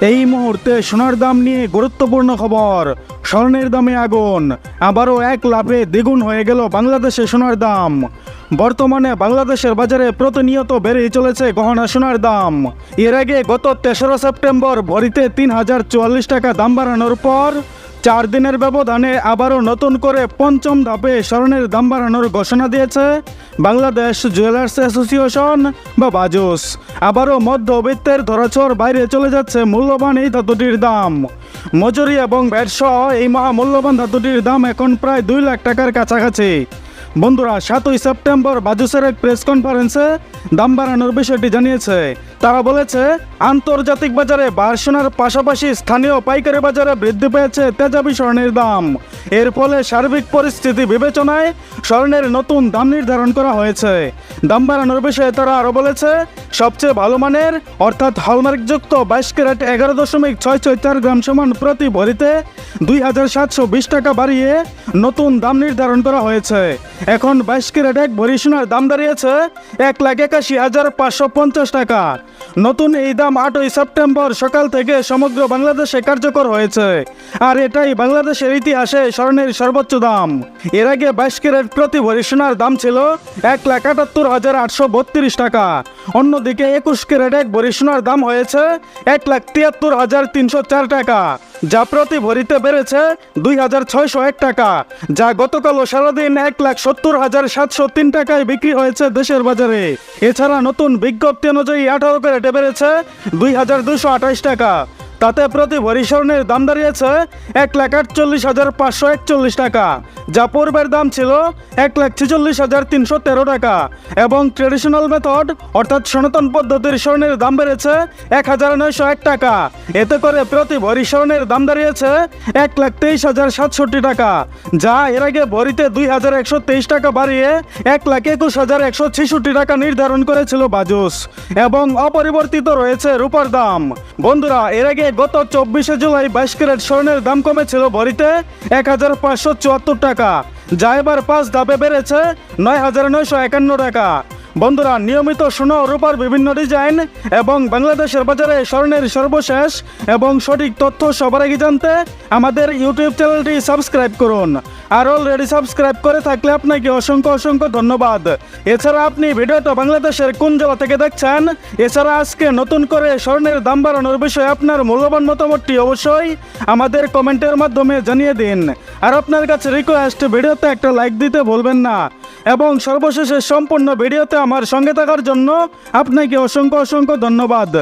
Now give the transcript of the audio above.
এই মুহূর্তে সোনার দাম নিয়ে গুরুত্বপূর্ণ খবর। স্বর্ণের দামে আগুন। আবারও এক লাভে দ্বিগুণ হয়ে গেল বাংলাদেশে সোনার দাম। বর্তমানে বাংলাদেশের বাজারে প্রতিনিয়ত বেড়েই চলেছে গহনা সোনার দাম। এর আগে গত তেসরা সেপ্টেম্বর ভরিতে তিন হাজার চুয়াল্লিশ টাকা দাম বাড়ানোর পর চার দিনের ব্যবধানে আবারও নতুন করে পঞ্চম ধাপে স্বর্ণের দাম বাড়ানোর ঘোষণা দিয়েছে বাংলাদেশ জুয়েলার্স অ্যাসোসিয়েশন বা বাজুস। আবারও মধ্যবিত্তের ধরাছোঁয়ার বাইরে চলে যাচ্ছে মূল্যবান এই ধাতুটির দাম। মজুরি এবং ব্যাট সহ এই মহামূল্যবান ধাতুটির দাম এখন প্রায় দুই লাখ টাকার কাছাকাছি। বন্ধুরা, সাতই সেপ্টেম্বর বাজুসের এক প্রেস কনফারেন্সে দাম বাড়ানোর বিষয়টি জানিয়েছে। তারা বলেছে, আন্তর্জাতিক বাজারে বার্ষণার পাশাপাশি স্থানীয় পাইকারি বাজারে বৃদ্ধি পেয়েছে তেজাবি স্বর্ণের দাম। এর ফলে সার্বিক পরিস্থিতি বিবেচনায় স্বর্ণের নতুন দাম নির্ধারণ করা হয়েছে। দাম বাড়ানোর বিষয়ে তারা আরও বলেছে, সবচেয়ে ভালো মানের, অর্থাৎ হলমার্কযুক্ত বাইশ ক্যারেট এগারো দশমিক ছয় ছয় চার গ্রাম সমান প্রতি ভরিতে দুই হাজার সাতশো বিশ টাকা বাড়িয়ে নতুন দাম নির্ধারণ করা হয়েছে। এখন বাইশ ক্যারেট এক ভরি সোনার দাম দাঁড়িয়েছে এক লাখ একাশি হাজার পাঁচশো পঞ্চাশ টাকা। নতুন এই দাম আটই সেপ্টেম্বর সকাল থেকে সমগ্র বাংলাদেশে কার্যকর হয়েছে। আর এটাই বাংলাদেশের ইতিহাসে স্বর্ণের সর্বোচ্চ দাম। এর আগে বাইশ ক্যারেট প্রতি ভরি সোনার দাম ছিল এক লাখ আটাত্তর হাজার আটশো বত্রিশ টাকা। অন্যদিকে একুশ ক্যারেট এক ভরি সোনার দাম হয়েছে এক লাখ তিয়াত্তর হাজার তিনশো চার টাকা। যা প্রতি ভরিতে বেড়েছে দুই হাজার ছয়শো এক টাকা, যা গতকালও সারাদিন এক লাখ সত্তর হাজার সাতশো তিন টাকায় বিক্রি হয়েছে দেশের বাজারে। এছাড়া নতুন বিজ্ঞপ্তি অনুযায়ী আঠারো ক্যারেটে বেড়েছে দুই হাজার দুশো আঠাশ টাকা। তাতে প্রতি ভরি স্বর্ণের দাম দাঁড়িয়েছে এক লাখ আটচল্লিশ হাজার পাঁচশো একচল্লিশ টাকা, যা পূর্বের দাম ছিল এক লাখ ছেচল্লিশ হাজার তিনশো তেরো টাকা এবং ট্রেডিশনাল মেথড অর্থাৎ সনাতন পদ্ধতির স্বর্ণের দাম বেড়েছে এক হাজার নয়শো এক টাকা। এতে করে প্রতি ভরি স্বর্ণের দাম দাঁড়িয়েছে এক লাখ তেইশ হাজার সাতষট্টি টাকা, যা এর আগে ভরিতে দুই হাজার একশো তেইশ টাকা বাড়িয়ে এক লাখ একুশ হাজার একশো ছেষট্টি টাকা নির্ধারণ করেছিল বাজুস এবং অপরিবর্তিত রয়েছে রূপার দাম। বন্ধুরা, এর আগে গত চব্বিশে জুলাই বাইশ ক্যারেট স্বর্ণের দাম কমেছিল ভরিতে এক হাজার পাঁচশো চুয়াত্তর টাকা, যা এবার পাঁচ ধাপে বেড়েছে নয় হাজার নয়শো একান্ন টাকা। বন্ধুরা, নিয়মিত সোনা রূপার বিভিন্ন ডিজাইন এবং বাংলাদেশের বাজারে স্বর্ণের সর্বশেষ এবং সঠিক তথ্য সবার আগে জানতে আমাদের ইউটিউব চ্যানেলটি সাবস্ক্রাইব করুন। আর অলরেডি সাবস্ক্রাইব করে থাকলে আপনাকে অসংখ্য অসংখ্য ধন্যবাদ। এছাড়া আপনি ভিডিওটা বাংলাদেশের কোন জেলা থেকে দেখছেন? এছাড়া আজকে নতুন করে স্বর্ণের দাম বাড়ানোর বিষয়ে আপনার মূল্যবান মতামতটি অবশ্যই আমাদের কমেন্টের মাধ্যমে জানিয়ে দিন। আর আপনার কাছে রিকোয়েস্ট ভিডিওতে একটা লাইক দিতে ভুলবেন না। এবং সর্বশেষে সম্পূর্ণ ভিডিওতে আমার সঙ্গে থাকার জন্য আপনাকে অসংখ্য অসংখ্য ধন্যবাদ।